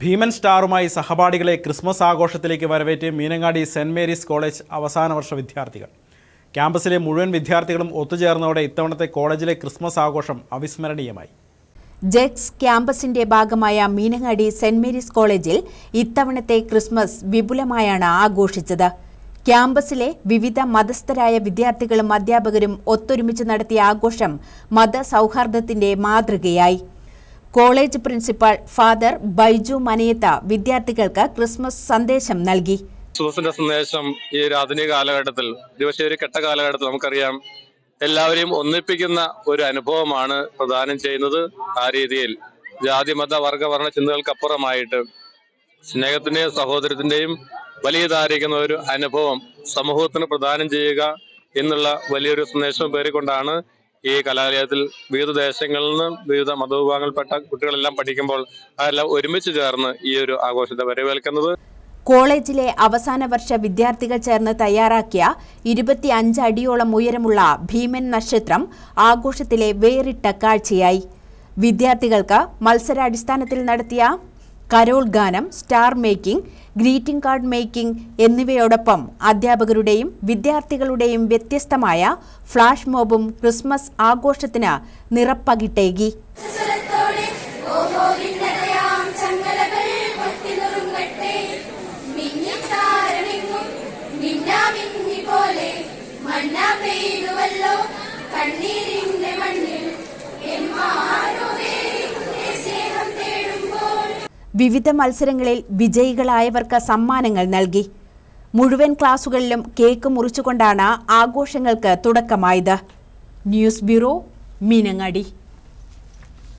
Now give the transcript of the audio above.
ഭീമൻ സ്റ്റാറുമായി സഹപാഠികളെ ക്രിസ്മസ് ആഘോഷത്തിലേക്ക് വരവേറ്റ് മീനങ്ങാടി സെന്റ് മേരീസ് കോളേജ് അവസാന വർഷ വിദ്യാർത്ഥികൾ. ക്യാമ്പസിലെ മുഴുവൻ വിദ്യാർത്ഥികളും ഒത്തുചേർന്നതോടെ ഇത്തവണത്തെ കോളേജിലെ ക്രിസ്മസ് ആഘോഷം അവിസ്മരണീയമായി. ജെക്സ് ക്യാമ്പസിന്റെ ഭാഗമായ മീനങ്ങാടി സെന്റ് മേരീസ് കോളേജിൽ ഇത്തവണത്തെ ക്രിസ്മസ് വിപുലമായാണ് ആഘോഷിച്ചത്. ക്യാമ്പസിലെ വിവിധ മതസ്ഥരായ വിദ്യാർത്ഥികളും അധ്യാപകരും ഒത്തൊരുമിച്ച് നടത്തിയ ആഘോഷം മതസൗഹാർദ്ദത്തിന്റെ മാതൃകയായി. College principal father Baiju Maniyath വിദ്യാർത്ഥികൾക്ക് ക്രിസ്മസ് സന്ദേശം നൽകി. ക്രിസ്മസിന്റെ സന്ദേശം ഈ ഒരു ആധുനിക കാലഘട്ടത്തിൽ ഒരു കെട്ട കാലഘട്ടത്തിൽ നമുക്കറിയാം. എല്ലാവരെയും ഒന്നിപ്പിക്കുന്ന ഒരു അനുഭവമാണ് പ്രദാനം ചെയ്യുന്നത് ആ രീതിയിൽ. ജാതി മത വർഗ വർണ ചിന്തകൾക്കപ്പുറമായിട്ട് സ്നേഹത്തിന്റെയും സഹോദരത്തിന്റെയും വലിയ വലിയതായിരിക്കുന്ന ഒരു അനുഭവം സമൂഹത്തിന് പ്രദാനം ചെയ്യുക എന്നുള്ള വലിയൊരു സന്ദേശം പേറിക്കൊണ്ടാണ് ഈ കലാലയത്തിൽ വിവിധ ദേശങ്ങളിൽ നിന്ന് വിവിധ മതവിഭാഗങ്ങളിൽപ്പെട്ട കുട്ടികളെല്ലാം പഠിക്കുമ്പോൾ അതെല്ലാം ഒരുമിച്ച് ചേർന്ന് ഈ ഒരു ആഘോഷത്തെ വരവേൽക്കുന്നത്. കോളേജിലെ അവസാന വർഷ വിദ്യാർത്ഥികൾ ചേർന്ന് തയ്യാറാക്കിയ ഇരുപത്തിയഞ്ച് അടിയോളം ഉയരമുള്ള ഭീമൻ നക്ഷത്രം ആഘോഷത്തിലെ വേറിട്ട കാഴ്ചയായി. വിദ്യാർത്ഥികൾക്ക് മത്സരാടിസ്ഥാനത്തിൽ നടത്തിയ കരോൾ ഗാനം star making greeting card making എന്നിവയോടൊപ്പം അധ്യാപകരുടെയും വിദ്യാർത്ഥികളുടെയും വ്യത്യസ്തമായ ഫ്ലാഷ് മോബും ക്രിസ്മസ് ആഘോഷത്തിന് നിറപ്പകിട്ടേകി. പോലെ വിവിധ മത്സരങ്ങളിൽ വിജയികളായവർക്ക് സമ്മാനങ്ങൾ നൽകി. മുഴുവൻ ക്ലാസുകളിലും കേക്ക് മുറിച്ചുകൊണ്ടാണ് ആഘോഷങ്ങൾക്ക് തുടക്കമായത്. News bureau Meenangadi.